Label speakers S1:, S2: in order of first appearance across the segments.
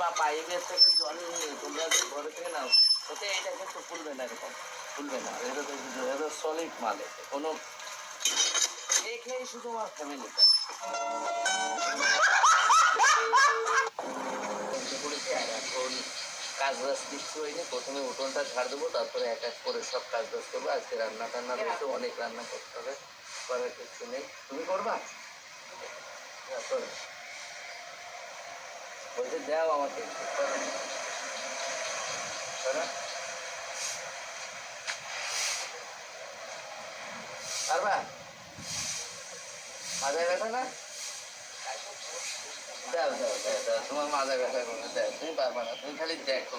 S1: বা পাইপের থেকে জল নিয়ে তোমরা যে ঘরে থেকে নাও, ওতে এটা কিন্তু ফুলবে না এরকম, ফুলবে না। এটা তো এটা সলিড মাল কোনো খেয়েই শুধু আমার ফ্যামিলিটা এখন কাজ বাজ কিছু হয়নি, প্রথমে উঠোনটা ঝাড় দেবো, তারপরে এক এক করে সব কাজ বাজ করব। আজকে রান্না টান্না রয়েছে, অনেক রান্না করতে হবে, করার কিছু নেই। তুমি করবা? করো। বলছে, দাও আমাকে। পারবা? মাথায় ব্যথা না? দাও দাও তোমার মাথা ব্যথা করে দাও, তুমি পারবা না, তুমি খালি দেখো।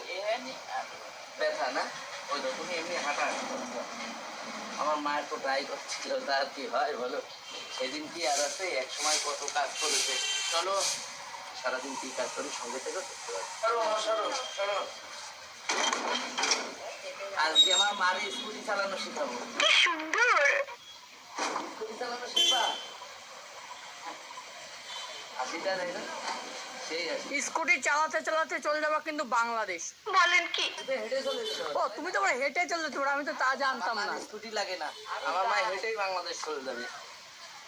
S1: ব্যথা না? ওই তো তুমি এমনি হাঁটি আমার মায়ের তো ট্রাই করছিল তার কি হয় বলো? সেদিন কি আর আছে? এক সময় কত কাজ করেছে। চলো সারাদিন কি কাজ করি? সঙ্গে থেকে করতে পারি আজকে আমার মার স্কুটি চালানো শেখাবো।
S2: কি সুন্দর!
S1: স্কুটি চালানো আছে
S3: স্কুটি চালাতে চালাতে চলে যাবা কিন্তু বাংলাদেশ।
S2: বলেন কি।
S3: ও তুমি তো আবার হেঁটে চলে যেতে আমি তো তা জানতাম না।
S1: স্কুটি লাগে না। আমার মা হেঁটেই বাংলাদেশ চলে যাবে।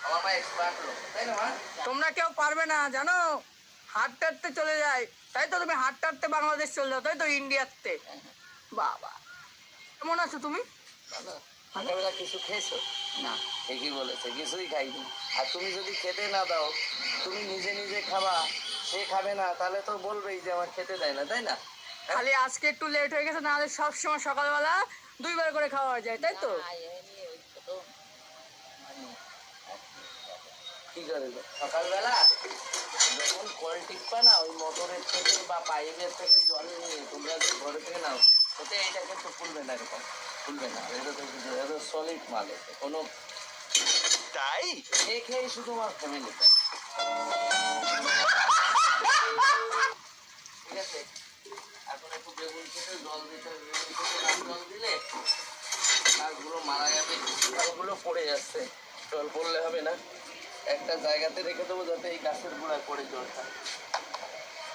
S1: আমার মা এক্সপার্ট তাই না মা?
S3: তোমরা কেউ পারবে না জানো? হাঁটতে হাঁটতে চলে যায়। তাই তো তুমি হাঁটতে হাঁটতে বাংলাদেশ চলে যাও তাই তো ইন্ডিয়াতে। বাবা। কেমন আছো তুমি।
S1: সকালবেলা কিছু খেয়েছো? না। ঠিকই বলেছে কিছুই খাইনি। আর তুমি যদি খেতে না দাও তুমি নিজে নিজে খাবা সে খাবে না তাহলে তো বলবেই যে আমার খেতে দেয় না তাই না?
S3: খালি আজকে একটু লেট হয়ে গেছে নাহলে সব সময় সকালবেলা দুইবার করে খাওয়া যায় তাই তো?
S1: কি করে? সকালবেলা? যখন কল টিপবা না ওই মোটরের থেকে বা পাইপের থেকে জল নিয়ে তোমরা যে ঘরে থেকে নাও ওতে এটা কিন্তু ফুলবে না এরকম ফুলবে না এটা তো এটা সলিড মাল এটা কোনো
S4: তাই?
S1: এই খেয়েই শুধু আমার ফ্যামিলিটা ঠিক আছে? এখন একটু বেগুন খেতে জল দিতে। বেগুন খেতে জল দিলে মারা যাবে ডালগুলো পড়ে যাচ্ছে জল পড়লে হবে না। একটা জায়গাতে রেখে দেবো যাতে এই গাছের গোড়ায় পড়ে জলটা।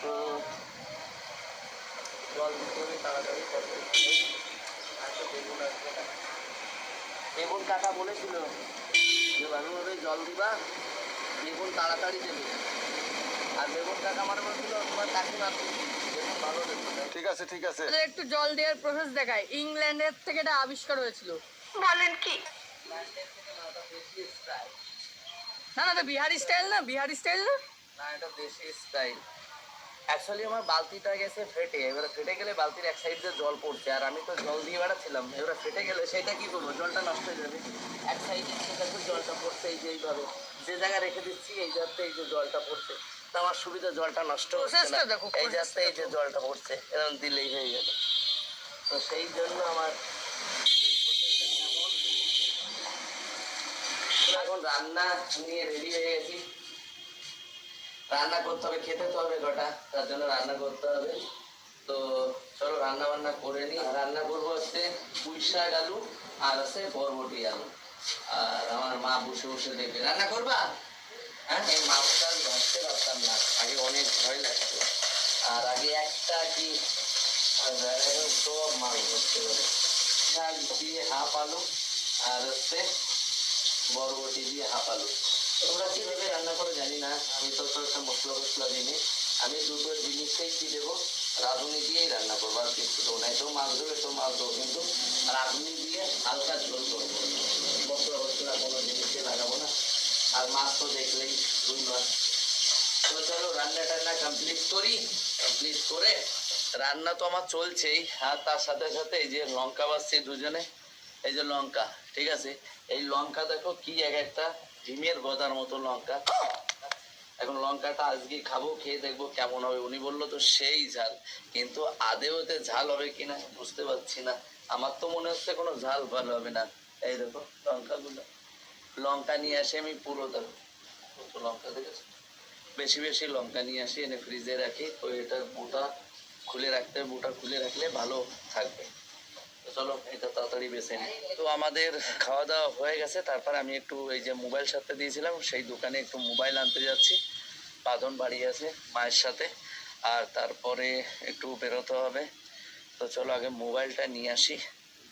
S1: তো জল দিতে হবে তাড়াতাড়ি বেগুন আসবে। বেগুন কাটা বলেছিল যে ভালোভাবে জল দিবা বেগুন তাড়াতাড়ি দেবে। আর বেগুন কাকা আমার বলছিল তোমার কাকিমা
S4: ঠিক আছে ঠিক আছে।
S3: একটু জল দেওয়ার প্রসেস দেখায় ইংল্যান্ডের থেকে এটা আবিষ্কার হয়েছিল।
S2: বলেন কি?
S3: না না বিহারি স্টাইল না বিহারি স্টাইল না?
S1: না এটা দেশি স্টাইল অ্যাকচুয়ালি আমার বালতিটা গেছে ফেটে। এবারে ফেটে গেলে বালতির এক সাইড দিয়ে জল পড়ছে আর আমি তো জল দিয়ে বেড়াচ্ছিলাম। এবারে ফেটে গেলে সেটা কি করব জলটা নষ্ট হয়ে যাবে। এক সাইডে সেটা তো জলটা পড়ছে এই যে এইভাবে। যে জায়গায় রেখে দিচ্ছি এই যাতে এই যে জলটা পড়ছে। তো আমার সুবিধা জলটা নষ্ট হচ্ছে না।
S3: দেখো,
S1: এই যাতে এই যে জলটা পড়ছে এরকম দিলেই হয়ে যাবে। তো সেই জন্য আমার এখন রান্না নিয়ে রেডি হয়ে গেছি। রান্না করতে হবে, খেতে তো হবে গোটা তার জন্য রান্না করতে হবে। তো চলো রান্না বান্না করে নিই। রান্না করব হচ্ছে পুঁই শাক আলু আর আছে বরবটি আলু। আর আমার মা বসে বসে দেখবে। রান্না করবা? হ্যাঁ এই মাছটা ধরতে পারতাম না। আগে অনেক ভয় লাগতো। আর আগে একটা কি সব মাছ ধরতে পারে। শাক দিয়ে হাফ আলু আর হচ্ছে বরবটি দিয়ে হাফ আলু তোমরা কীভাবে রান্না করে জানি না, আমি তো তো একটা মশলা মশলা দিনে আমি দুটো জিনিসটাই কি দেবো? রাঁধুনি দিয়েই রান্না করব, আর কিছু দেবো না। এটাও মাছ দেবো এটাও মাছ দেবো, কিন্তু রাঁধুনি দিয়ে হালকা ঝোল করব। মশলা মশলা কোনো জিনিসে লাগাবো না। আর মাছ তো দেখলেই রুই মাছ। তো চলো, রান্না টান্না কমপ্লিট করি। কমপ্লিট করে রান্না তো আমার চলছেই। আর তার সাথে সাথে এই যে লঙ্কা বাসছি দুজনে, এই যে লঙ্কা, ঠিক আছে? এই লঙ্কা দেখো কি এক একটা? ডিমের গদার মতো লঙ্কা। এখন লঙ্কাটা আজকে খাব, খেয়ে দেখব কেমন হবে। উনি বলল, তো সেই ঝাল। কিন্তু আদেও এতে ঝাল হবে কিনা বুঝতে পারছি না। আমার তো মনে হচ্ছে কোনো ঝাল ভালো হবে না। এই দেখো লঙ্কাগুলো। লঙ্কা নিয়ে আসি আমি পুরো দেখো। কত লঙ্কা দেখেছ? বেশি বেশি লঙ্কা নিয়ে আসি, এনে ফ্রিজে রাখি। তো এটার বুটা খুলে রাখতে বুটা খুলে রাখলে ভালো থাকবে। চলো এটা তাড়াতাড়ি বেছে নিই তো আমাদের খাওয়া দাওয়া হয়ে গেছে তারপর আমি একটু এই যে মোবাইল সাথে দিয়েছিলাম সেই দোকানে একটু মোবাইল আনতে যাচ্ছি। বাঁধন বাড়ি আছে মায়ের সাথে আর তারপরে একটু বেরোতে হবে। তো চলো আগে মোবাইলটা নিয়ে আসি।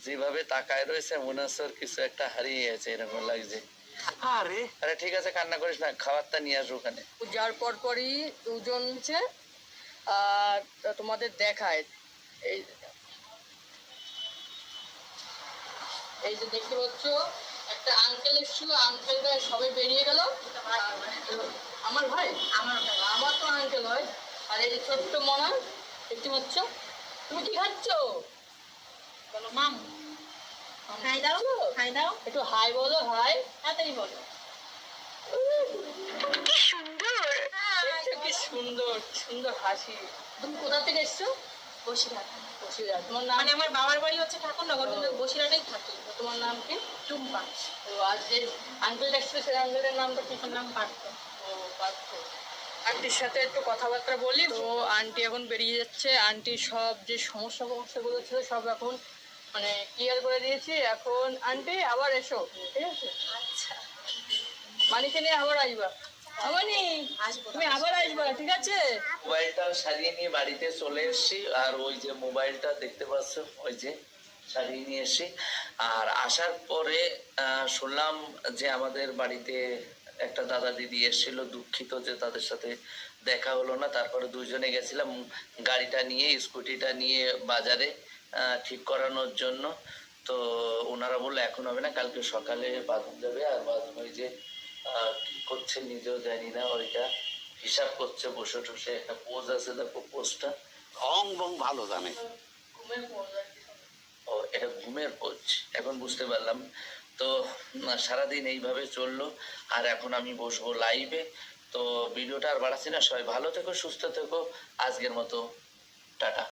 S1: যেভাবে তাকায় রয়েছে মনে হচ্ছে কিছু একটা হারিয়ে গেছে এরকম লাগছে।
S4: আরে!
S1: আরে ঠিক আছে কান্না করিস না খাবারটা নিয়ে আসো ওখানে।
S3: যার পর পরই দুজন হচ্ছে আর তোমাদের দেখায়। এই এই যে দেখতে পাচ্ছ একটা আঙ্কেল এসেছিল আঙ্কেলটা সবে বেরিয়ে গেল। আমার ভাই? আমার ভাই। আমার তো আঙ্কেল হয়। আর এই যে ছোট্ট মনা দেখতে পাচ্ছ? তুমি কি খাচ্ছ? বলো মাম হাই দাও হাই দাও। একটু হাই বলো হাই তাড়াতাড়ি বলো।
S2: কি সুন্দর।
S3: কি সুন্দর সুন্দর হাসি। তুমি কোথা থেকে এসছো?
S5: বসিরহাট।
S3: বসিরহাট। তোমার নাম?
S5: মানে আমার বাবার বাড়ি হচ্ছে ঠাকুরনগর কিন্তু বসিরহাটেই থাকি।
S3: তোমার নাম কি?
S5: টুম্পা।
S3: তো আজ যে আঙ্কেল এসছো সেই আঙ্কেলের নামটা কি?
S5: নাম পার্থ।
S3: ও পার্থ। আন্টির সাথে একটু কথাবার্তা বলি। তো আন্টি এখন বেরিয়ে যাচ্ছে। আন্টির সব যে সমস্যা সমস্যাগুলো ছিল সব এখন মানে ক্লিয়ার করে দিয়েছি। এখন আন্টি আবার এসো। ঠিক আছে?
S5: আচ্ছা।
S3: মানিকে নিয়ে আবার আসবা। আমানি তুমি আবার আসবা। ঠিক আছে?
S1: মোবাইলটা সারিয়ে নিয়ে বাড়িতে চলে এসেছি আর ওই যে মোবাইলটা দেখতে পাচ্ছ ওই যে সারিয়ে নিয়ে এসেছি। আর আসার পরে শুনলাম যে আমাদের বাড়িতে একটা দাদা দিদি এসেছিল দুঃখিত যে তাদের সাথে দেখা হলো না। তারপরে দুজনে গেছিলাম গাড়িটা নিয়ে স্কুটিটা নিয়ে বাজারে ঠিক করানোর জন্য। তো ওনারা বলল এখন হবে না কালকে সকালে বাঁধন যাবে। আর বাঁধন ওই যে কি করছে নিজেও জানি না ওইটা হিসাব করছে বসে টসে একটা পোজ আছে দেখো পোজটা
S4: অং বং ভালো জানে।
S1: ও এটা ঘুমের পোজ এখন বুঝতে পারলাম। তো সারাদিন এইভাবে চলল আর এখন আমি বসবো লাইভে তো ভিডিওটা আর বাড়াচ্ছি না সবাই ভালো থেকো সুস্থ থেকো আজকের মতো টাটা।